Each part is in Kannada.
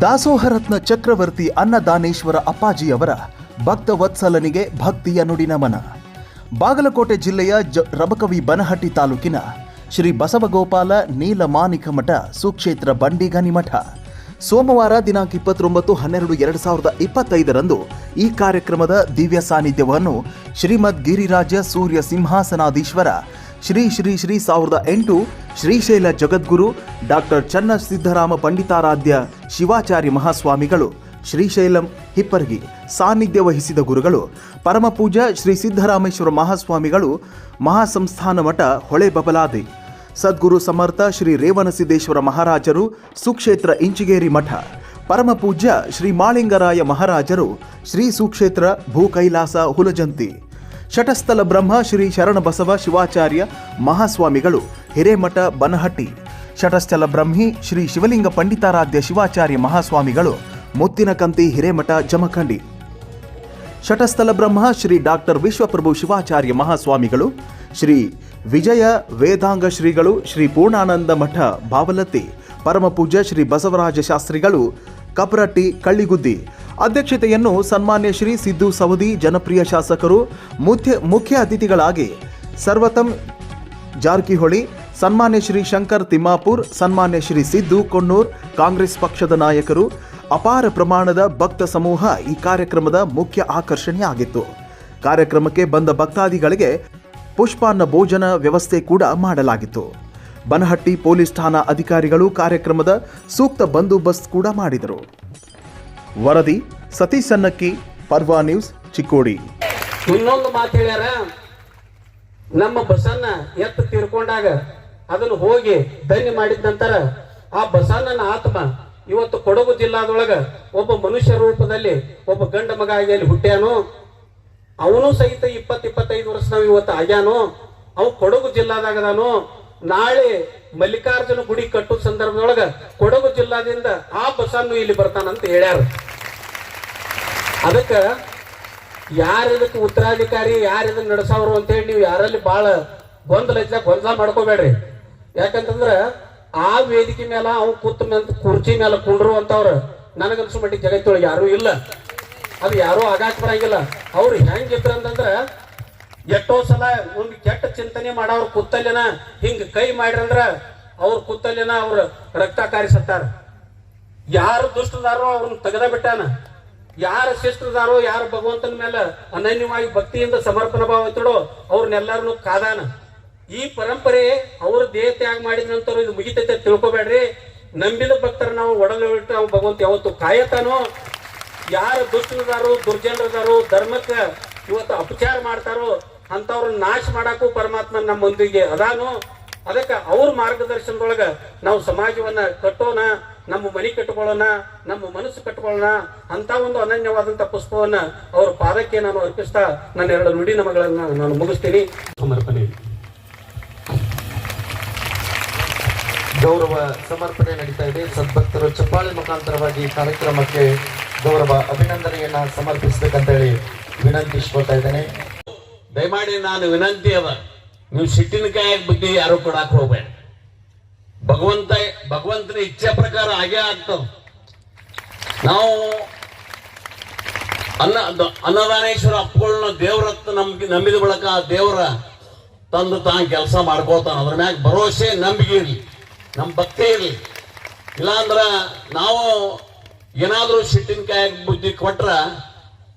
ದಾಸೋಹರತ್ನ ಚಕ್ರವರ್ತಿ ಅನ್ನದಾನೇಶ್ವರ ಅಪ್ಪಾಜಿಯವರ ಭಕ್ತವತ್ಸಲನಿಗೆ ಭಕ್ತಿಯ ನುಡಿ ನಮನ. ಬಾಗಲಕೋಟೆ ಜಿಲ್ಲೆಯ ಜ ರಬಕವಿ ಬನಹಟ್ಟಿ ತಾಲೂಕಿನ ಶ್ರೀ ಬಸವಗೋಪಾಲ ನೀಲಮಾನಿಕ ಮಠ ಸುಕ್ಷೇತ್ರ ಬಂಡಿಗನಿ ಮಠ. ಸೋಮವಾರ ದಿನಾಂಕ ಇಪ್ಪತ್ತೊಂಬತ್ತು ಹನ್ನೆರಡು ಎರಡು ಸಾವಿರದ ಇಪ್ಪತ್ತೈದರಂದು ಈ ಕಾರ್ಯಕ್ರಮದ ದಿವ್ಯ ಸಾನ್ನಿಧ್ಯವನ್ನು ಶ್ರೀಮದ್ ಗಿರಿರಾಜ ಸೂರ್ಯ ಸಿಂಹಾಸನಾಧೀಶ್ವರ ಶ್ರೀ ಶ್ರೀ ಶ್ರೀ ಸಾವಿರದ ಎಂಟು ಶ್ರೀಶೈಲ ಜಗದ್ಗುರು ಡಾಕ್ಟರ್ ಚನ್ನ ಸಿದ್ದರಾಮ ಪಂಡಿತಾರಾಧ್ಯ ಶಿವಾಚಾರ್ಯ ಮಹಾಸ್ವಾಮಿಗಳು, ಶ್ರೀಶೈಲಂ ಹಿಪ್ಪರ್ಗಿ ಸಾನ್ನಿಧ್ಯ ವಹಿಸಿದ ಗುರುಗಳು ಪರಮಪೂಜ ಶ್ರೀ ಸಿದ್ದರಾಮೇಶ್ವರ ಮಹಾಸ್ವಾಮಿಗಳು, ಮಹಾಸಂಸ್ಥಾನ ಮಠ ಹೊಳೆ ಬಬಲಾದಿ, ಸದ್ಗುರು ಸಮರ್ಥ ಶ್ರೀ ರೇವಣಸಿದ್ದೇಶ್ವರ ಮಹಾರಾಜರು, ಸುಕ್ಷೇತ್ರ ಇಂಚಿಗೇರಿ ಮಠ, ಪರಮಪೂಜ್ಯ ಶ್ರೀ ಮಾಳಿಂಗರಾಯ ಮಹಾರಾಜರು, ಶ್ರೀ ಸುಕ್ಷೇತ್ರ ಭೂಕೈಲಾಸ ಹುಲಜಂತಿ ಶಟಸ್ಥಲ ಬ್ರಹ್ಮ ಶ್ರೀ ಶರಣಬಸವ ಶಿವಾಚಾರ್ಯ ಮಹಾಸ್ವಾಮಿಗಳು, ಹಿರೇಮಠ ಬನಹಟ್ಟಿ ಶಟಸ್ಥಲ ಬ್ರಹ್ಮಿ ಶ್ರೀ ಶಿವಲಿಂಗ ಪಂಡಿತಾರಾಧ್ಯ ಶಿವಾಚಾರ್ಯ ಮಹಾಸ್ವಾಮಿಗಳು ಮುತ್ತಿನಕಂತಿ ಹಿರೇಮಠ, ಜಮಖಂಡಿ. ಶಟಸ್ಥಲ ಬ್ರಹ್ಮ ಶ್ರೀ ಡಾಕ್ಟರ್ ವಿಶ್ವಪ್ರಭು ಶಿವಾಚಾರ್ಯ ಮಹಾಸ್ವಾಮಿಗಳು, ಶ್ರೀ ವಿಜಯ ವೇದಾಂಗ ಶ್ರೀಗಳು, ಶ್ರೀ ಪೂರ್ಣಾನಂದ ಮಠ ಬಾವಲತ್ತಿ ಪರಮಪೂಜ್ಯ ಶ್ರೀ ಬಸವರಾಜ ಶಾಸ್ತ್ರಿಗಳು, ಕಪರಟ್ಟಿ, ಕಳ್ಳಿಗುದ್ದಿ. ಅಧ್ಯಕ್ಷತೆಯನ್ನು ಸನ್ಮಾನ್ಯ ಶ್ರೀ ಸಿದ್ದು ಸವದಿ, ಜನಪ್ರಿಯ ಶಾಸಕರು ಮುಖ್ಯ ಮುಖ್ಯ ಅತಿಥಿಗಳಾಗಿ ಸರ್ವತಂ ಜಾರಕಿಹೊಳಿ ಸನ್ಮಾನ್ಯ ಶ್ರೀ ಶಂಕರ್ ತಿಮ್ಮಾಪುರ್, ಸನ್ಮಾನ್ಯ ಶ್ರೀ ಸಿದ್ದು ಕೊಣ್ಣೂರ್, ಕಾಂಗ್ರೆಸ್ ಪಕ್ಷದ ನಾಯಕರು ಅಪಾರ ಪ್ರಮಾಣದ ಭಕ್ತ ಸಮೂಹ ಈ ಕಾರ್ಯಕ್ರಮದ ಮುಖ್ಯ ಆಕರ್ಷಣೆಯಾಗಿತ್ತು ಕಾರ್ಯಕ್ರಮಕ್ಕೆ ಬಂದ ಭಕ್ತಾದಿಗಳಿಗೆ ಪುಷ್ಪಾನ್ನ ಭೋಜನ ವ್ಯವಸ್ಥೆ ಕೂಡ ಮಾಡಲಾಗಿತ್ತು. ಬನಹಟ್ಟಿ ಪೊಲೀಸ್ ಠಾಣಾ ಅಧಿಕಾರಿಗಳು ಕಾರ್ಯಕ್ರಮದ ಸೂಕ್ತ ಬಂದೋಬಸ್ತ್ ಕೂಡ ಮಾಡಿದರು. ವರದಿ, ಸತೀಶ್ ಸನ್ನಕ್ಕಿ, ಪರ್ವಾ ನ್ಯೂಸ್, ಚಿಕ್ಕೋಡಿ. ಇನ್ನೊಂದು ಮಾತು ಹೇಳ್ಯಾರ, ನಮ್ಮ ಬಸನ್ನ ಎತ್ತ ತೀರ್ಕೊಂಡಾಗ ಅದನ್ನು ಹೋಗಿ ಧನ್ಯ ಮಾಡಿದ ನಂತರ ಆ ಬಸವಣ್ಣನ ಆತ್ಮ ಇವತ್ತು ಕೊಡಗು ಜಿಲ್ಲಾದೊಳಗ ಒಬ್ಬ ಮನುಷ್ಯ ರೂಪದಲ್ಲಿ ಒಬ್ಬ ಗಂಡ ಮಗ ಆಗಿ ಅಲ್ಲಿ ಹುಟ್ಟ್ಯಾನು, ಅವನು ಸಹಿತ ಇಪ್ಪತ್ ಇಪ್ಪತ್ತೈದು ವರ್ಷ ನಾವು ಇವತ್ತು ಆಗ್ಯಾನು, ಅವು ಕೊಡಗು ಜಿಲ್ಲಾದಾಗದಾನು, ನಾಳೆ ಮಲ್ಲಿಕಾರ್ಜುನ ಗುಡಿ ಕಟ್ಟೋ ಸಂದರ್ಭದೊಳಗ ಕೊಡಗು ಜಿಲ್ಲಾದಿಂದ ಆ ಬಸನ್ನು ಇಲ್ಲಿ ಬರ್ತಾನಂತ ಹೇಳ್ಯಾರ. ಅದಕ್ಕ ಯಾರ ಇದಕ್ಕೆ ಉತ್ತರಾಧಿಕಾರಿ, ಯಾರ ಇದನ್ನ ಅಂತ ಅಂತೇಳಿ ನೀವು ಯಾರಲ್ಲಿ ಬಹಳ ಗೊಂದಲ ಗೊಂದಲ ಮಾಡ್ಕೋಬೇಡ್ರಿ. ಯಾಕಂತಂದ್ರ ಆ ವೇದಿಕೆ ಮೇಲೆ ಅವ್ ಕೂತ ಮೇಲೆ ಕುರ್ಚಿ ಮೇಲೆ ಕುಂಡ್ರು ಅಂತವ್ರ, ನನಗನ್ಸು ಮಟ್ಟಿಗೆ ಜಗತ್ತೊಳಗೆ ಯಾರು ಇಲ್ಲ. ಅದು ಯಾರು ಆಗಾಕ್ ಬರಂಗಿಲ್ಲ. ಅವ್ರು ಹೆಂಗಿದ್ರ ಅಂತಂದ್ರ, ಎಷ್ಟೋ ಸಲ ಒಂದು ಕೆಟ್ಟ ಚಿಂತನೆ ಮಾಡೋರು ಕುತ್ತಲ್ಲಿನ ಹಿಂಗ್ ಕೈ ಮಾಡ್ರಂದ್ರ ಅವ್ರ ಕುತ್ತಲ್ಲಿನ ಅವ್ರ ರಕ್ತ ಕಾರಿಸತ್ತಾರ. ಯಾರು ದುಷ್ಟದಾರೋ ಅವ್ರನ್ನ ತೆಗೆದ ಬಿಟ್ಟಾನ. ಯಾರ ಶಿಷ್ಟದಾರೋ, ಯಾರು ಭಗವಂತನ ಮೇಲೆ ಅನನ್ಯವಾಗಿ ಭಕ್ತಿಯಿಂದ ಸಮರ್ಪಣಾ ಭಾವ ಇತ್ತಡೋ ಅವ್ರನ್ನೆಲ್ಲರನ್ನು ಕಾದಾನ. ಈ ಪರಂಪರೆ ಅವರು ದೇಹ ತ್ಯಾಗ ಮಾಡಿದ ನಂತರ ಇದು ಮುಗಿತೈತೆ ತಿಳ್ಕೊಬೇಡ್ರಿ. ನಂಬಿದ ಭಕ್ತರ ನಾವು ಒಡಲು ಬಿಟ್ಟು ನಾವು ಭಗವಂತ ಯಾವತ್ತು ಕಾಯತಾನೋ ಯಾರು ದುಷ್ಟರದಾರು, ದುರ್ಜನರದಾರು, ಧರ್ಮಕ್ಕೆ ಇವತ್ತು ಅಪಚಾರ ಮಾಡ್ತಾರೋ ಅಂತವ್ರನ್ನ ನಾಶ ಮಾಡಕ್ಕೂ ಪರಮಾತ್ಮ ನಮ್ಮ ಮುಂದಿಗೆ ಅದಾನು? ಅದಕ್ಕೆ ಅವ್ರ ಮಾರ್ಗದರ್ಶನದೊಳಗೆ ನಾವು ಸಮಾಜವನ್ನ ಕಟ್ಟೋಣ, ನಮ್ಮ ಮನೆ ಕಟ್ಕೊಳ್ಳೋಣ, ನಮ್ಮ ಮನಸ್ಸು ಕಟ್ಕೊಳ್ಳೋಣ ಅಂತ ಒಂದು ಅನನ್ಯವಾದಂತ ಪುಷ್ಪವನ್ನ ಅವ್ರ ಪಾದಕ್ಕೆ ನಾನು ಅರ್ಪಿಸ್ತಾ ನನ್ನ ಎರಡು ನುಡಿ ನಮಗಳನ್ನ ನಾನು ಮುಗಿಸ್ತೀನಿ. ಸಮರ್ಪಣೆ. ಗೌರವ ಸಮರ್ಪಣೆ ನಡೀತಾ ಇದೆ. ಸದ್ಭಕ್ತರು ಚಪ್ಪಾಳೆ ಮುಖಾಂತರವಾಗಿ ಕಾರ್ಯಕ್ರಮಕ್ಕೆ ಗೌರವ ಅಭಿನಂದನೆಯನ್ನ ಸಮರ್ಪಿಸಬೇಕಂತ ಹೇಳಿ ವಿನಂತಿಸ್ಕೊಳ್ತಾ ಇದ್ದೇನೆ. ದಯಮಾಡಿ ನಾನು ವಿನಂತಿ ಅವ. ನೀವು ಸಿಟ್ಟಿನ ಕಾಯಾಗ ಬುದ್ಧಿ ಯಾರು ಕೊಡಾಕ್ ಹೋಗ್ಬೇಡ. ಭಗವಂತ, ಭಗವಂತನ ಇಚ್ಛೆ ಪ್ರಕಾರ ಹಾಗೆ ಆಗ್ತದೆ ನಾವು ಅನ್ನ ಅನ್ನದಾನೇಶ್ವರ ಅಪ್ಪಗಳನ್ನ ದೇವ್ರತ್ತ ನಮ್ಗೆ ನಂಬಿದ ಬಳಕ ದೇವರ ತಂದು ತಾನು ಕೆಲಸ ಮಾಡ್ಕೋತಾನ. ಅದ್ರ ಮ್ಯಾಗ ಭರವಸೆ, ನಂಬಿಕೆ ಇರ್ಲಿ. ನಮ್ಮ ಭಕ್ತಿ ಇರಲಿ. ಇಲ್ಲಾಂದ್ರ ನಾವು ಏನಾದರೂ ಸಿಟ್ಟಿನ ಕಾಯಾಗ ಬುದ್ಧಿ ಕೊಟ್ರ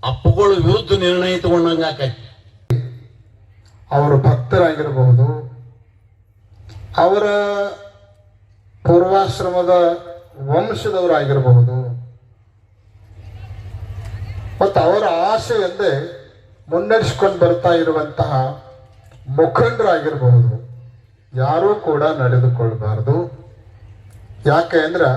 ಅಪ್ಪುಗಳು ವಿರುದ್ಧ ನಿರ್ಣಯ ತಗೊಂಡಂಗೆ ಆಕೈತಿ. ಅವರು ಭಕ್ತರಾಗಿರಬಹುದು ಅವರ ಪೂರ್ವಾಶ್ರಮದ ವಂಶದವರಾಗಿರಬಹುದು ಮತ್ತು ಅವರ ಆಶೆಯಂದೇ ಮುನ್ನಡೆಸ್ಕೊಂಡು ಬರ್ತಾ ಇರುವಂತಹ ಮುಖಂಡರಾಗಿರಬಹುದು ಯಾರೂ ಕೂಡ ನಡೆದುಕೊಳ್ಬಾರ್ದು. ಯಾಕೆ ಅಂದ್ರೆ